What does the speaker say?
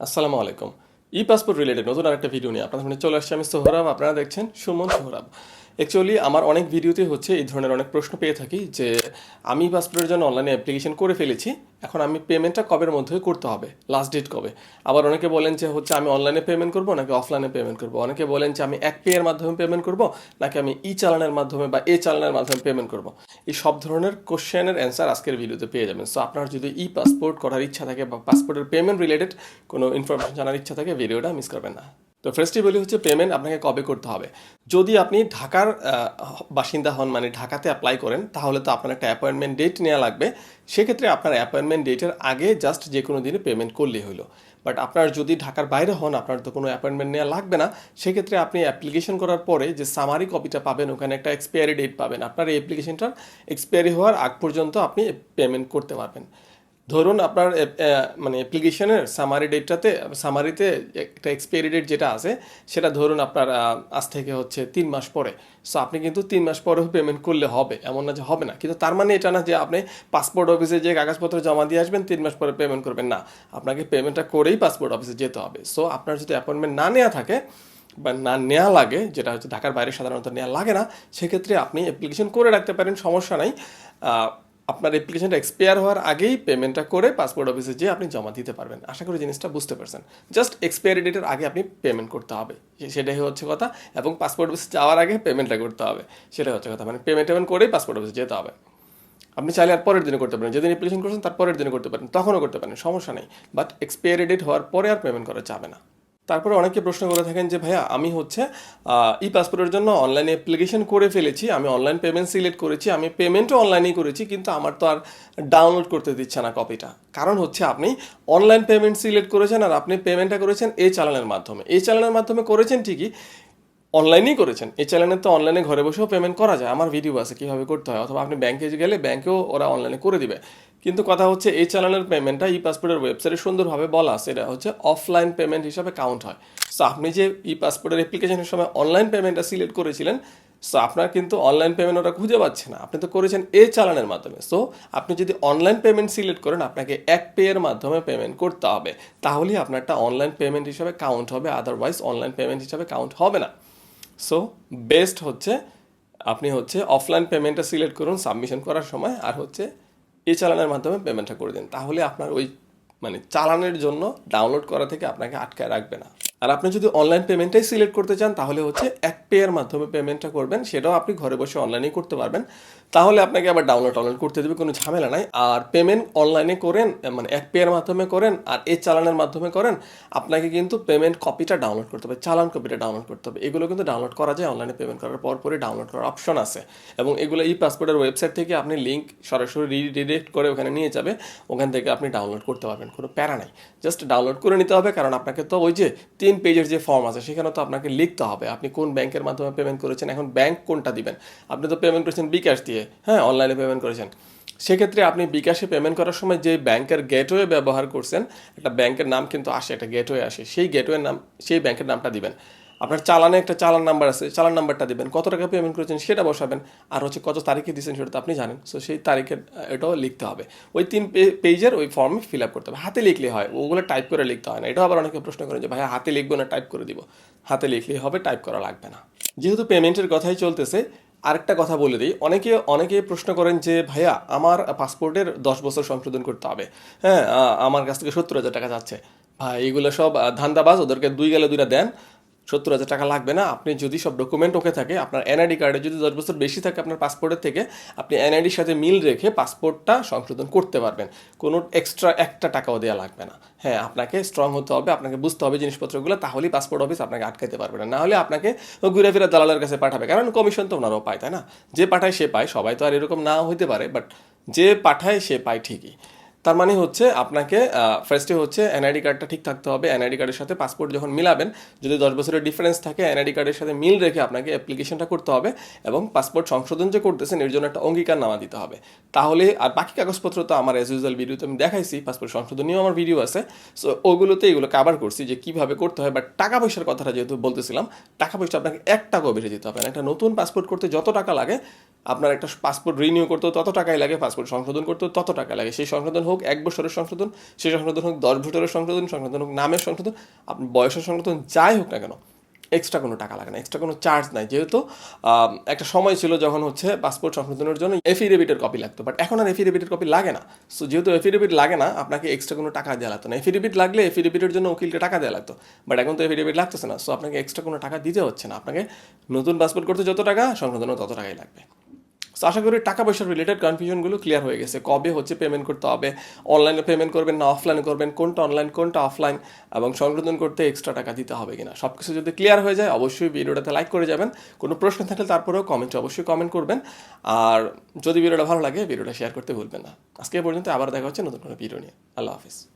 আসসালামু আলাইকুম। ই passport related নতুন আরেকটা ভিডিও নিয়ে আপনাদের সামনে চলে আসছি আমি সোহরাব। আপনারা দেখছেন সুমন সোহরাব। অ্যাকচুয়ালি আমার অনেক ভিডিওতে হচ্ছে এই ধরনের অনেক প্রশ্ন পেয়ে থাকি যে, আমি পাসপোর্টের জন্য অনলাইনে অ্যাপ্লিকেশন করে ফেলেছি এখন আমি পেমেন্টটা কবের মধ্যে করতে হবে? লাস্ট ডেট কবে? আবার অনেকে বলেন যে হচ্ছে আমি অনলাইনে পেমেন্ট করব নাকি অফলাইনে পেমেন্ট করব? অনেকে বলেন যে আমি এক পে এর মাধ্যমে পেমেন্ট করব নাকি আমি ই চালানের মাধ্যমে বা এ চালানের মাধ্যমে পেমেন্ট করব? এই সব ধরনের কোশ্চেনের অ্যান্সার আজকের ভিডিওতে পেয়ে যাবেন। সো আপনার যদি ই পাসপোর্ট করার ইচ্ছা থাকে বা পাসপোর্টের পেমেন্ট রিলেটেড কোনো ইনফরমেশন জানার ইচ্ছা থাকে ভিডিওটা মিস করবেন না। তো ফার্স্টই বলি হচ্ছে পেমেন্ট আপনাকে কবে করতে হবে। যদি আপনি ঢাকার বাসিন্দা হন মানে ঢাকাতে অ্যাপ্লাই করেন, তাহলে তো আপনার একটা অ্যাপয়েন্টমেন্ট ডেট নেওয়া লাগবে। সেক্ষেত্রে আপনার অ্যাপয়েন্টমেন্ট ডেটের আগে জাস্ট যে কোনো দিনে পেমেন্ট করলেই হলো। বাট আপনার যদি ঢাকার বাইরে হন, আপনার তো কোনো অ্যাপয়েন্টমেন্ট নেওয়া লাগবে না। সেক্ষেত্রে আপনি অ্যাপ্লিকেশন করার পরে যে সামারি কপিটা পাবেন, ওখানে একটা এক্সপায়ারি ডেট পাবেন। আপনার এই অ্যাপ্লিকেশনটার এক্সপায়ারি হওয়ার আগ পর্যন্ত আপনি পেমেন্ট করতে পারবেন। ধরুন আপনার মানে অ্যাপ্লিকেশনের সামারি ডেটটাতে সামারিতে একটা এক্সপায়ারি ডেট যেটা আছে, সেটা ধরুন আপনার আজ থেকে হচ্ছে তিন মাস পরে। সো আপনি কিন্তু তিন মাস পরেও পেমেন্ট করলে হবে, এমন না যে হবে না। কিন্তু তার মানে এটা না যে আপনি পাসপোর্ট অফিসে যে কাগজপত্র জমা দিয়ে আসবেন, তিন মাস পরে পেমেন্ট করবেন না। আপনাকে পেমেন্টটা করেই পাসপোর্ট অফিসে যেতে হবে। সো আপনার যদি অ্যাপয়েন্টমেন্ট না নেওয়া থাকে বা না নেওয়া লাগে, যেটা হচ্ছে ঢাকার বাইরে সাধারণত নেওয়া লাগে না, সেক্ষেত্রে আপনি অ্যাপ্লিকেশন করে রাখতে পারেন, সমস্যা নাই। আপনার অ্যাপ্লিকেশনটা এক্সপায়ার হওয়ার আগেই পেমেন্টটা করে পাসপোর্ট অফিসে যেয়ে আপনি জমা দিতে পারবেন। আশা করি জিনিসটা বুঝতে পারছেন। জাস্ট এক্সপায়ারি ডেটের আগে আপনি পেমেন্ট করতে হবে। সেটাই হচ্ছে কথা। এবং পাসপোর্ট অফিসে যাওয়ার আগে পেমেন্টটা করতে হবে। সেটাই হচ্ছে কথা। মানে পেমেন্ট টেমেন্ট করেই পাসপোর্ট অফিসে যেতে হবে। আপনি চাইলে আর পরের দিনে করতে পারেন। যেদিন অ্যাপ্লিকেশন করছেন তার পরের দিনে করতে পারেন। তখনও করতে পারেন। সমস্যা নেই। বাট এক্সপায়ারি ডেট হওয়ার পরে আর পেমেন্ট করা যাবে না। তারপরে অনেকে প্রশ্ন করে থাকেন যে, ভাইয়া, আমি হচ্ছে ই পাসপোর্টের জন্য অনলাইনে অ্যাপ্লিকেশন করে ফেলেছি, আমি অনলাইন পেমেন্ট সিলেক্ট করেছি, আমি পেমেন্টও অনলাইনেই করেছি, কিন্তু আমার তো আর ডাউনলোড করতে দিচ্ছে না কপিটা কারণ হচ্ছে আপনি অনলাইন পেমেন্ট সিলেক্ট করেছেন আর আপনি পেমেন্টটা করেছেন এই চালানের মাধ্যমে। এই চালানের মাধ্যমে করেছেন ঠিকই অনলাইনেই করেছেন। এই চ্যানেলে তো অনলাইনে ঘরে বসেও পেমেন্ট করা যায়। আমার ভিডিও আছে কীভাবে করতে হয়? অথবা আপনি ব্যাংকে গেলে ব্যাংকেও ওরা অনলাইনে করে দিবে। কিন্তু কথা হচ্ছে, এই চ্যানেলের পেমেন্টটা ই পাসপোর্টের ওয়েবসাইটে সুন্দরভাবে বলা এটা হচ্ছে অফলাইন পেমেন্ট হিসাবে কাউন্ট হয়। সো আপনি যে ই পাসপোর্টের অ্যাপ্লিকেশনের সময় অনলাইন পেমেন্টটা সিলেক্ট করেছিলেন সো আপনার কিন্তু অনলাইন পেমেন্ট ওরা খুঁজে পাচ্ছে না। আপনি তো করেছেন এই চালানের মাধ্যমে। সো আপনি যদি অনলাইন পেমেন্ট সিলেক্ট করেন, আপনাকে এক পে এর মাধ্যমে পেমেন্ট করতে হবে। তাহলেই আপনারটা অনলাইন পেমেন্ট হিসাবে কাউন্ট হবে আদারওয়াইজ অনলাইন পেমেন্ট হিসাবে কাউন্ট হবে না। সো বেস্ট হচ্ছে, আপনি হচ্ছে অফলাইন পেমেন্টটা সিলেক্ট করুন সাবমিশন করার সময়। আর হচ্ছে এই চালানের মাধ্যমে পেমেন্টটা করে দিন। তাহলে আপনার ওই মানে চালানের জন্য ডাউনলোড করা থেকে আপনাকে আটকায় রাখবে না। আর আপনি যদি অনলাইন পেমেন্টটাই সিলেক্ট করতে চান, তাহলে হচ্ছে এক পে এর মাধ্যমে পেমেন্টটা করবেন। সেটাও আপনি ঘরে বসে অনলাইনেই করতে পারবেন। তাহলে আপনাকে আবার ডাউনলোড ডাউনলোড করতে দেবে, কোনো ঝামেলা নাই। আর পেমেন্ট অনলাইনে করেন মানে এক পে এর মাধ্যমে করেন, আর এই চালানের মাধ্যমে করেন, আপনাকে কিন্তু পেমেন্ট কপিটা ডাউনলোড করতে হবে, চালান কপিটা ডাউনলোড করতে হবে। এগুলো কিন্তু ডাউনলোড করা যায় অনলাইনে পেমেন্ট করার পর পরে ডাউনলোড করার অপশন আছে। এবং এগুলো ই পাসপোর্টের ওয়েবসাইট থেকে আপনি লিঙ্ক সরাসরি রিডিরেক্ট করে ওখানে নিয়ে যাবে। ওখান থেকে আপনি ডাউনলোড করতে পারবেন, কোনো প্যারা নাই। জাস্ট ডাউনলোড করে নিতে হবে, কারণ আপনাকে তো ওই যে তিন পেজের যে ফর্ম আছে সেখানে তো আপনাকে লিখতে হবে। আপনি কোন ব্যাংকের মাধ্যমে পেমেন্ট করেছেন, এখন ব্যাংক কোনটা দিবেন? আপনি তো পেমেন্ট করেছেন বিকাশ দিয়ে হ্যাঁ অনলাইনে পেমেন্ট করেছেন। সেক্ষেত্রে আপনি বিকাশে পেমেন্ট করার সময় যে ব্যাংকের গেটওয়ে ব্যবহার করছেন, একটা ব্যাংকের নাম কিন্তু আসে, একটা গেটওয়ে আসে, সেই গেটওয়ের নাম, সেই ব্যাংকের নামটা দিবেন। আপনার চালানে একটা চালান নাম্বার আছে, চালান নাম্বারটা দিবেন, কত টাকা পেমেন্ট করেছেন সেটা বসাবেন, আর হচ্ছে কত তারিখে দিয়েছেন সেটা তো আপনি জানেন সো সেই তারিখের এটাও লিখতে হবে। ওই তিন পেজের ওই ফর্মে ফিল আপ করতে হবে। হাতে লিখলে হয়, ওগুলো টাইপ করে লিখতে হয় না। এটাও আবার অনেকে প্রশ্ন করেন যে ভাই হাতে লিখব না টাইপ করে দিব? হাতে লিখলেই হবে টাইপ করা লাগবে না। যেহেতু পেমেন্টের কথাই চলতেছে, আরেকটা কথা বলে দিই, অনেকে অনেকে প্রশ্ন করেন যে, ভাইয়া, আমার পাসপোর্টের দশ বছর সংশোধন করতে হবে। হ্যাঁ আমার কাছ থেকে সত্তর হাজার টাকা যাচ্ছে। ভাই, এগুলো সব ধান্দাবাজ, ওদেরকে দুই গেলে দুইটা দেন সত্তর হাজার টাকা লাগবে না। আপনি যদি সব ডকুমেন্ট ওকে থাকে, আপনার এনআইডি কার্ডে যদি দশ বছর বেশি থাকে আপনার পাসপোর্টের থেকে, আপনি এনআইডির সাথে মিল রেখে পাসপোর্টটা সংশোধন করতে পারবেন। কোনো এক্সট্রা একটা টাকাও দেওয়া লাগবে না। হ্যাঁ আপনাকে স্ট্রং হতে হবে, আপনাকে বুঝতে হবে জিনিসপত্রগুলো, তাহলেই পাসপোর্ট অফিস আপনাকে আটকাতে পারবে না। নাহলে আপনাকে ঘুরে ফিরে দালালের কাছে পাঠাবে, কারণ কমিশন তো ওনারাও পায়, তাই না? যে পাঠায় সে পায়, সবাই তো আর এরকম নাও হইতে পারে বাট যে পাঠায় সে পায় ঠিকই। তার মানে হচ্ছে আপনাকে ফার্স্টে হচ্ছে এনআইডি কার্ডটা ঠিক থাকতে হবে। এনআইডি কার্ডের সাথে পাসপোর্ট যখন মিলাবেন, যদি দশ বছরের ডিফারেন্স থাকে এনআইডি কার্ডের সাথে মিল রেখে আপনাকে অ্যাপ্লিকেশনটা করতে হবে এবং পাসপোর্ট সংশোধন যে করতেছেন, এর জন্য একটা অঙ্গীকার নামা দিতে হবে। তাহলে, আর বাকি কাগজপত্র তো আমার অ্যাজ ইউজুয়াল ভিডিওতে আমি দেখাইছি পাসপোর্ট সংশোধন নিয়েও আমার ভিডিও আছে। সো ওগুলোতে এগুলো কাভার করছি যে কীভাবে করতে হয়। বাট টাকা পয়সার কথাটা যেহেতু বলতেছিলাম, টাকা পয়সা আপনাকে এক টাকাও বেশি দিতে হবে একটা নতুন পাসপোর্ট করতে যত টাকা লাগে, আপনার একটা পাসপোর্ট রিনিউ করতেও তত টাকাই লাগে পাসপোর্ট সংশোধন করতেও তত টাকা লাগে। সেই সংশোধন হোক হোক, এক বছরের সংশোধন সে সংশোধন হোক, দশ বছরের সংশোধন সংশোধন হোক, নামের সংশোধন আপনি বয়সের সংশোধন, যাই হোক না কেন এক্সট্রা কোনো টাকা লাগে না এক্সট্রা কোনো চার্জ নাই। যেহেতু একটা সময় ছিল যখন হচ্ছে পাসপোর্ট সংশোধনের জন্য এফিডেভিটের কপি লাগতো বাট এখন আর এফিডেভিটের কপি লাগে না। সো যেহেতু এফিডেভিট লাগে না, আপনাকে এক্সট্রা কোনো টাকা দেওয়া লাগতো না। এফিডেভিট লাগলে এফিডেভিটের জন্য উকিলকে টাকা দেওয়া লাগতো বাট এখন তো এফিডেভিট লাগতেছে না। সো আপনাকে এক্সট্রা কোনো টাকা দিতে হচ্ছে না। আপনাকে নতুন পাসপোর্ট করতে যত টাকা সংশোধনও তত টাকাই লাগবে। So, আশা করি টাকা পয়সার রিলেটেড কনফিউশনগুলো ক্লিয়ার হয়ে গেছে। কবে হচ্ছে পেমেন্ট করতে হবে? অনলাইনে পেমেন্ট করবেন না অফলাইনে করবেন? কোনটা অনলাইন কোনটা অফলাইন এবং সংশোধন করতে এক্সট্রা টাকা দিতে হবে কিনা? সব কিছু যদি ক্লিয়ার হয়ে যায় অবশ্যই ভিডিওটাতে লাইক করে যাবেন। কোনো প্রশ্ন থাকলে তারপরেও কমেন্টে অবশ্যই কমেন্ট করবেন। আর যদি ভিডিওটা ভালো লাগে ভিডিওটা শেয়ার করতে ভুলবেন না। আজকে পর্যন্ত আবার দেখা হচ্ছে নতুন কোনো ভিডিও নিয়ে। আল্লাহ হাফিজ।